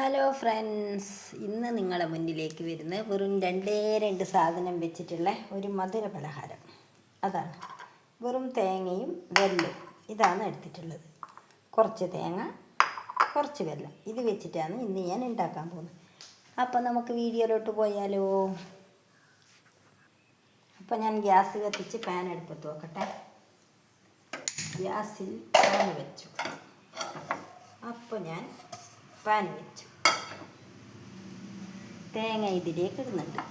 Hello friends ഇന്ന് നിങ്ങളുടെ മുന്നിലേക്ക് വരുന്ന വെറും രണ്ടേ രണ്ട് സാധനം വെച്ചിട്ടുള്ള ഒരു മധുര പലഹാരം. അതാണ്. വെറും തേങ്ങയും വെല്ലും ഇതാണ് എടുത്തിട്ടുള്ളത്. കുറച്ച് തേങ്ങ കുറച്ച് വെല്ലം ഇത് വെച്ചിട്ടാണ് ഇന്ന് ഞാൻ ഉണ്ടാക്കാൻ പോകുന്നത്. അപ്പോൾ നമുക്ക് വീഡിയോയിലോട്ട് പോയാലോ? അപ്പോൾ ഞാൻ ഗ്യാസ് കത്തിച്ച് പാൻ എടുപ്പത്ത് നോക്കട്ടെ. ഗ്യാസിൽ പാൻ വെച്ചു. അപ്പോൾ ഞാൻ പാൻ വെച്ചു. തേങ്ങ ഇതിലേക്ക് ഇടുന്നുണ്ട്.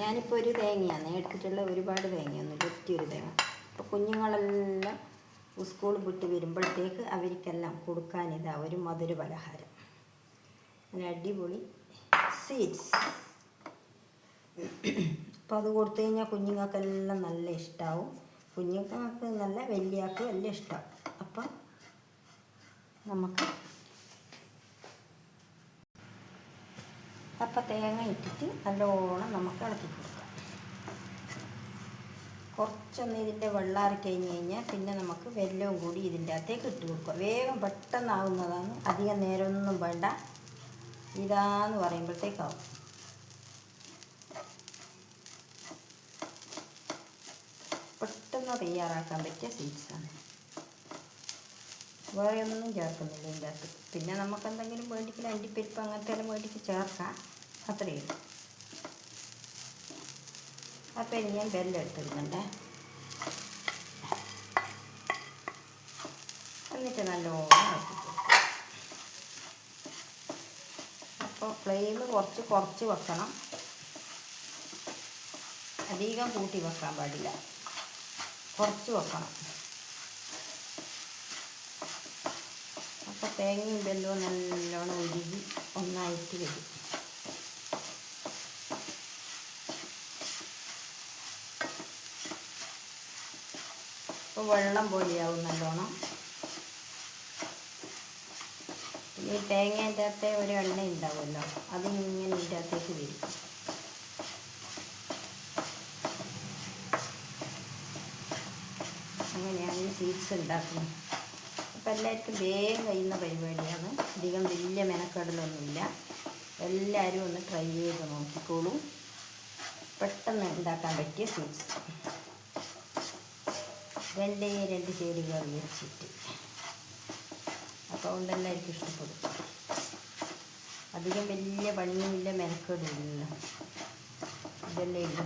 ഞാനിപ്പോൾ ഒരു തേങ്ങയാണ്. എടുത്തിട്ടുള്ള ഒരുപാട് തേങ്ങയൊന്നുമില്ല ഒറ്റയൊരു തേങ്ങ. അപ്പോൾ കുഞ്ഞുങ്ങളെല്ലാം സ്കൂൾ വിട്ട് വരുമ്പോഴത്തേക്ക് അവർക്കെല്ലാം കൊടുക്കാൻ ഒരു മധുര പലഹാരം. നല്ല അടിപൊളി സ്വീറ്റ്സ്. അപ്പോൾ അത് കൊടുത്തു കഴിഞ്ഞാൽ കുഞ്ഞുങ്ങൾക്കെല്ലാം നല്ല ഇഷ്ടമാവും കുഞ്ഞുങ്ങൾക്ക് നല്ല വലിയാക്കും എല്ലാം ഇഷ്ടമാവും അപ്പം നമുക്ക് അപ്പം തേങ്ങ ഇട്ടിട്ട് നല്ലോണം നമുക്ക് ഇളക്കി കൊടുക്കാം. കുറച്ചൊന്ന് ഇതിന്റെ വെള്ളാറി കഴിഞ്ഞ് കഴിഞ്ഞാൽ പിന്നെ നമുക്ക് വെല്ലവും കൂടി ഇതിന്റെ അകത്തേക്ക് ഇട്ട് കൊടുക്കുക വേഗം പെട്ടെന്നാവുന്നതാണ് അധികം നേരമൊന്നും വേണ്ട. ഇതാന്ന് പറയുമ്പോഴത്തേക്കാവും. പെട്ടെന്ന് തയ്യാറാക്കാൻ പറ്റിയ സ്വീറ്റ്സാണ് വേറെ ഒന്നും ചേർക്കുന്നില്ല ഇതിന്റെ അകത്ത് പിന്നെ നമുക്ക് എന്തെങ്കിലും വേണ്ടിക്കൽ അണ്ടിപ്പരിപ്പ് അങ്ങനത്തെ എല്ലാം വേണ്ടിക്ക് ചേർക്കാം. അത്രയേ ഉള്ളൂ. അപ്പോൾ ഇനി ഞാൻ ബെല്ലം എടുത്തിടുന്നുണ്ട് എന്നിട്ട് നല്ലോണം ഇളക്കി അപ്പോൾ ഫ്ലെയിം കുറച്ച് കുറച്ച് വെക്കണം. അധികം കൂട്ടി വെക്കാൻ പാടില്ല. കുറച്ച് വെക്കണം. അപ്പോൾ തേങ്ങയും വെല്ലവും നല്ലോണം ഉരുകി ഒന്നായിട്ട് വരും. അപ്പോൾ വെള്ളം പോലെയാവും നല്ലോണം. പിന്നെ ഈ തേങ്ങേന്റെ അകത്തെ ഒരു എണ്ണ ഉണ്ടാവുമല്ലോ ഇങ്ങനെ ഇതിന്റെ അകത്തേക്ക് വരും. അങ്ങനെയാണ് ഈ സ്വീറ്റ്സ് ഉണ്ടാക്കുന്നത്. അപ്പോൾ എല്ലാവർക്കും വേഗം കഴിയുന്ന പരിപാടിയാണ്. അധികം വലിയ മെനക്കടലൊന്നുമില്ല. എല്ലാവരും ഒന്ന് ട്രൈ ചെയ്ത് നോക്കിക്കോളൂ. പെട്ടെന്ന് ഉണ്ടാക്കാൻ പറ്റിയ സ്വീറ്റ്സ് രണ്ടേ രണ്ട് ചേരുകൾ വെച്ചിട്ട് അപ്പോൾ അതുകൊണ്ടെല്ലാവർക്കും ഇഷ്ടപ്പെടും. അധികം വലിയ പണിയുമില്ല മെനക്കെടില്ലല്ലോ ഇതല്ലേ ഇല്ല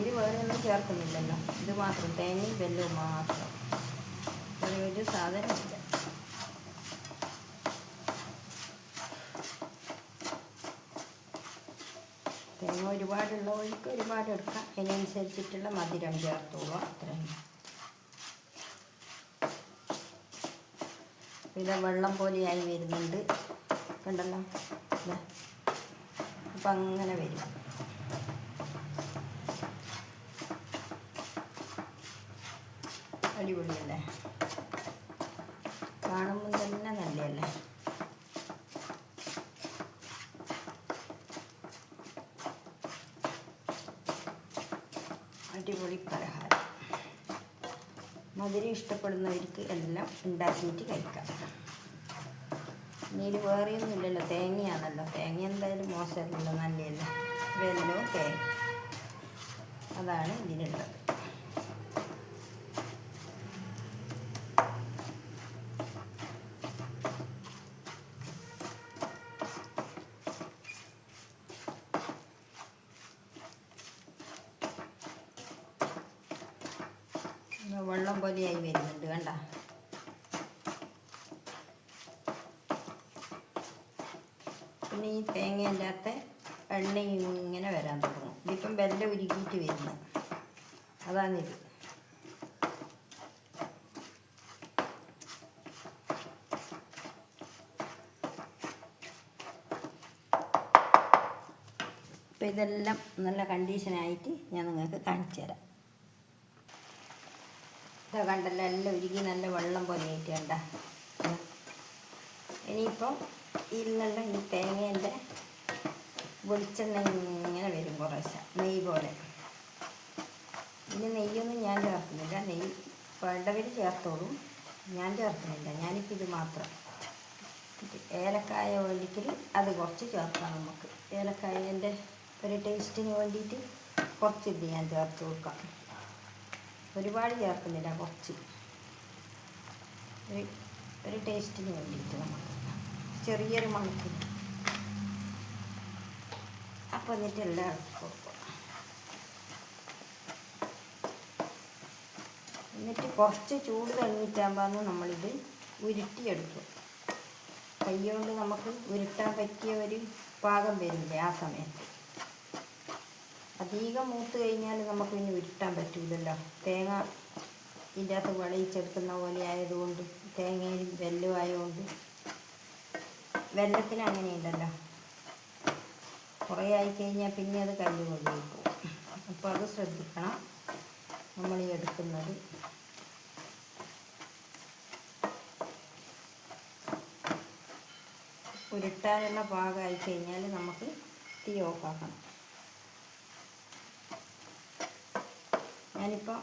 ഇത് വേറെ ഒന്നും ചേർക്കുന്നില്ലല്ലോ. ഇത് മാത്രം തേങ്ങയും വെല്ലവും മാത്രം വേറെ ഒരു സാധനമില്ല തേങ്ങ ഒഴിക്ക് ഒരുപാട് എടുക്കാം. അതിനനുസരിച്ചിട്ടുള്ള മധുരം ചേർത്തോളൂ അത്രയും. ഇത് വെള്ളം പോലെയായി വരുന്നുണ്ട്. കണ്ടല്ലോ. അപ്പം അങ്ങനെ വരും. അടിപൊളിയല്ലേ? കാണുമ്പോൾ തന്നെ നല്ലതല്ലേ അടിപൊളി പലഹാരം. മധുരം ഇഷ്ടപ്പെടുന്നവർക്ക് എല്ലാം ഉണ്ടാക്കിയിട്ട് കഴിക്കാം. ഒന്നും ഇല്ലല്ലോ തേങ്ങയാണല്ലോ. തേങ്ങ എന്തായാലും മോശമല്ലല്ലോ നല്ലതല്ല? വെല്ലവും തേങ്ങ. അതാണ് ഇതിനുള്ളത്. വെള്ളം പോലെയായി വരുന്നുണ്ട് കണ്ട? പിന്നെ ഈ തേങ്ങേന്റെ അകത്തെ എണ്ണ ഇങ്ങനെ വരാൻ തുടങ്ങും. ഇതിപ്പം വെല്ലം ഉരുക്കിയിട്ട് വരുന്നു. അതാണിത് ഇപ്പം ഇതെല്ലാം നല്ല കണ്ടീഷനായിട്ട് ഞാൻ നിങ്ങൾക്ക് കാണിച്ചു തരാം ഇതാ കണ്ടല്ലോ എല്ലാം ഉരുകി നല്ല വെള്ളം പൊന്നിയിട്ട് കണ്ട. ഇനിയിപ്പം നല്ല ഈ തേങ്ങേന്റെ വെളിച്ചെണ്ണ ഇങ്ങനെ വരും കുറേശ്ശെ നെയ്യ് പോലെ. ഇനി നെയ്യൊന്നും ഞാൻ ചേർക്കുന്നില്ല നെയ്യ് വേണ്ടവർ ചേർത്തോളും. ഞാൻ ചേർക്കുന്നില്ല ഞാനിപ്പോൾ ഇത് മാത്രം. ഏലക്കായ വേണ്ടിയിട്ട് അത് കുറച്ച് ചേർക്കാം നമുക്ക്. ഏലക്കായന്റെ ഒരു ടേസ്റ്റിന് വേണ്ടിയിട്ട് കുറച്ച് ഞാൻ ചേർത്ത് കൊടുക്കാം. ഒരുപാട് ചേർക്കുന്നില്ല കുറച്ച്. ഒരു ഒരു ടേസ്റ്റിന് വേണ്ടിയിട്ട് നമുക്ക് ചെറിയൊരു മണിക്ക്. അപ്പോൾ എന്നിട്ട് എല്ലാം കൊടുക്കും. എന്നിട്ട് കുറച്ച് ചൂട് കഴിഞ്ഞിട്ടാകുമ്പോൾ നമ്മളിത് ഉരുട്ടിയെടുക്കും. കൈ കൊണ്ട് നമുക്ക് ഉരുട്ടാൻ പറ്റിയ ഒരു പാകം വരില്ലേ ആ സമയത്ത്. അധികം മൂത്ത് കഴിഞ്ഞാൽ നമുക്ക് ഇനി ഉരുട്ടാൻ പറ്റൂലല്ലോ. തേങ്ങ ഇതിന്റെ അകത്ത് വിളയിച്ചെടുക്കുന്ന പോലെ ആയതുകൊണ്ട് തേങ്ങയിൽ വെല്ലം ആയതുകൊണ്ട് വെല്ലത്തിന് അങ്ങനെയുണ്ടല്ലോ. കുറേ ആയിക്കഴിഞ്ഞാൽ പിന്നെ അത് കല്ല് കൊണ്ടിരിക്കും അപ്പോൾ അത് ശ്രദ്ധിക്കണം നമ്മൾ ഈ എടുക്കുന്നത്. ഉരുട്ടാനുള്ള പാകമായി കഴിഞ്ഞാൽ നമുക്ക് തീ ഓഫാക്കണം. ഞാനിപ്പോൾ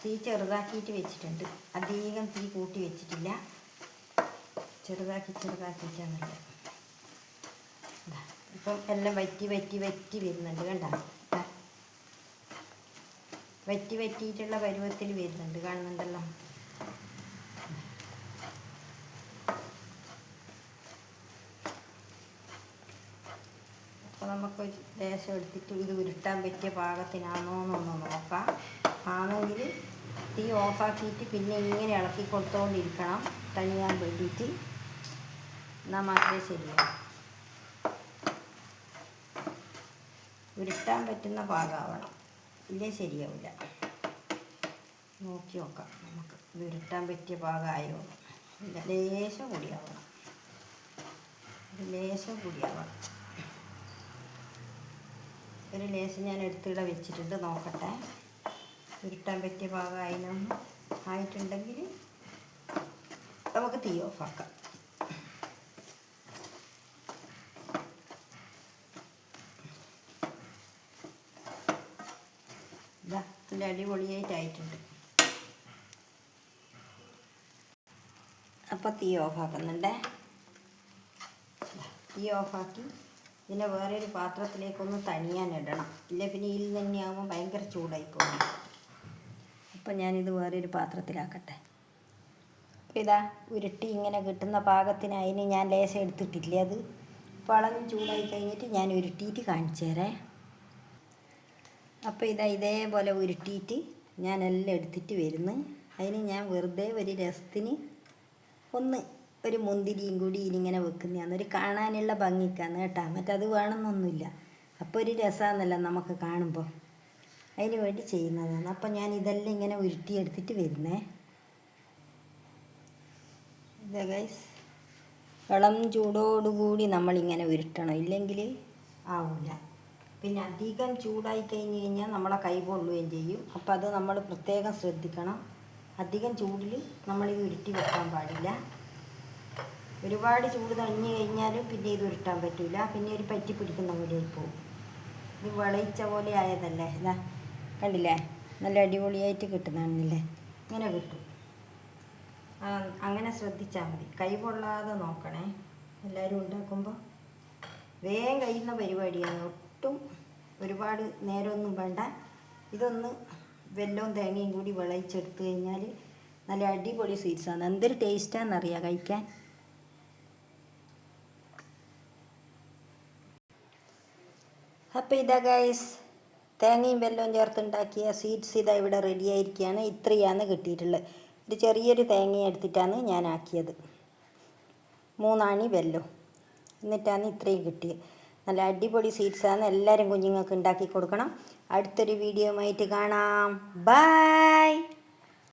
തീ ചെറുതാക്കിയിട്ട് വെച്ചിട്ടുണ്ട്. അധികം തീ കൂട്ടി വെച്ചിട്ടില്ല. ചെറുതാക്കി ചെറുതാക്കിയിട്ടാണല്ലോ. ഇപ്പം എല്ലാം വറ്റി വറ്റി വറ്റി വരുന്നുണ്ട് കണ്ട? വറ്റി വറ്റിയിട്ടുള്ള പരുവത്തിൽ വരുന്നുണ്ട്. കാണുന്നുണ്ടല്ലോ. അപ്പോൾ നമുക്ക് ദേശം എടുത്തിട്ട് ഇത് ഉരുട്ടാൻ പറ്റിയ പാകത്തിനാണോ എന്നൊന്ന് നോക്കാം. ആണെങ്കിൽ തീ ഓഫാക്കിയിട്ട് പിന്നെ ഇങ്ങനെ ഇളക്കി കൊടുത്തുകൊണ്ടിരിക്കണം തനിയാൻ വേണ്ടിയിട്ട്. എന്നാൽ മാത്രമേ ശരിയാവും. ഉരുട്ടാൻ പറ്റുന്ന പാകമാവണം ഇല്ലേ ശരിയാവില്ല നോക്കി നോക്കാം നമുക്ക്. ഉരുട്ടാൻ പറ്റിയ പാകമായോ ഇല്ല ലേശം കൂടിയാവണം ലേശം കൂടിയാവണം ഒരു ലേശം ഞാൻ എടുത്തിട വെച്ചിട്ടുണ്ട്. നോക്കട്ടെ. ഉരുട്ടാൻ പറ്റിയ പാകമായിനൊന്നും ആയിട്ടുണ്ടെങ്കിൽ നമുക്ക് തീ ഓഫാക്കാം. ഇതാ അടിപൊളിയായിട്ടായിട്ടുണ്ട്. അപ്പോൾ തീ ഓഫാക്കുന്നുണ്ടേ? തീ ഓഫാക്കി. ഇതിനെ വേറൊരു പാത്രത്തിലേക്കൊന്ന് തനിയാൻ ഇടണം ഇല്ല പിന്നെ ഇതിൽ തന്നെയാകുമ്പോൾ ഭയങ്കര ചൂടായി അപ്പം ഞാനിത് വേറൊരു പാത്രത്തിലാക്കട്ടെ. അപ്പോൾ ഇതാ ഉരുട്ടി ഇങ്ങനെ കിട്ടുന്ന പാകത്തിന് അതിന് ഞാൻ ലേശം എടുത്തിട്ടില്ല അത്? വളഞ്ഞ് ചൂടായി കഴിഞ്ഞിട്ട് ഞാൻ ഉരുട്ടിയിട്ട് കാണിച്ചു തരാം. അപ്പോൾ ഇതാ ഇതേപോലെ ഉരുട്ടിയിട്ട് ഞാൻ എല്ലാം എടുത്തിട്ട് വരുന്നു. അതിന് ഞാൻ വെറുതെ ഒരു രസത്തിന് ഒന്ന് ഒരു മുന്തിരിയും കൂടി ഇനിങ്ങനെ വെക്കുന്നതാണ്. ഒരു കാണാനുള്ള ഭംഗിക്കാന്ന് കേട്ടോ. മറ്റത് വേണമെന്നൊന്നുമില്ല. അപ്പോൾ ഒരു രസമാണെന്നല്ല നമുക്ക് കാണുമ്പോൾ അതിന് വേണ്ടി ചെയ്യുന്നതാണ്. അപ്പം ഞാൻ ഇതെല്ലാം ഇങ്ങനെ ഉരുട്ടിയെടുത്തിട്ട് വരുന്നേ. ഇതാ ഗൈസ് ഇളം ചൂടോടുകൂടി നമ്മളിങ്ങനെ ഉരുട്ടണം. ഇല്ലെങ്കിൽ ആവില്ല പിന്നെ അധികം ചൂടായി കഴിഞ്ഞ് കഴിഞ്ഞാൽ നമ്മളെ കൈ പൊള്ളുകയും ചെയ്യും. അപ്പോൾ അത് നമ്മൾ പ്രത്യേകം ശ്രദ്ധിക്കണം. അധികം ചൂടിൽ നമ്മളിത് ഉരുട്ടി വെക്കാൻ പാടില്ല. ഒരുപാട് ചൂട് തണിഞ്ഞ് കഴിഞ്ഞാൽ പിന്നെ ഇത് ഉരുട്ടാൻ പറ്റില്ല പിന്നെ ഒരു പറ്റി പിടിക്കുന്ന പോലെ പോകും. ഇത് വിളയിച്ച പോലെ ആയതല്ലേ? ഇതാ. കണ്ടില്ലേ? നല്ല അടിപൊളിയായിട്ട് കിട്ടുന്നതാണല്ലേ ഇങ്ങനെ കിട്ടും. അങ്ങനെ ശ്രദ്ധിച്ചാൽ മതി. കൈ പൊള്ളാതെ നോക്കണേ. എല്ലാവരും ഉണ്ടാക്കുമ്പോൾ വേഗം കഴിയുന്ന പരിപാടിയാണ്. ഒട്ടും ഒരുപാട് നേരമൊന്നും വേണ്ട. ഇതൊന്ന് വെല്ലവും തേങ്ങയും കൂടി വിളയിച്ചെടുത്ത് കഴിഞ്ഞാൽ നല്ല അടിപൊളി സ്വീറ്റ്സാണ് എന്തൊരു ടേസ്റ്റാണെന്നറിയാം കഴിക്കാൻ? അപ്പോൾ ഇതാ ഗൈസ് തേങ്ങയും വെല്ലവും ചേർത്തുണ്ടാക്കിയ സ്വീറ്റ്സ് ഇതാ ഇവിടെ റെഡി ആയിരിക്കുകയാണ് ഇത്രയാണ് കിട്ടിയിട്ടുള്ളത്. ഒരു ചെറിയൊരു തേങ്ങ എടുത്തിട്ടാണ് ഞാൻ ആക്കിയത് മൂന്നാണി വെല്ലം. എന്നിട്ടാണ് ഇത്രയും കിട്ടിയത്. നല്ല അടിപൊളി സ്വീറ്റ്സാണ് എല്ലാവരും കുഞ്ഞുങ്ങൾക്ക് ഉണ്ടാക്കി കൊടുക്കണം. അടുത്തൊരു വീഡിയോ ആയിട്ട് കാണാം. ബൈ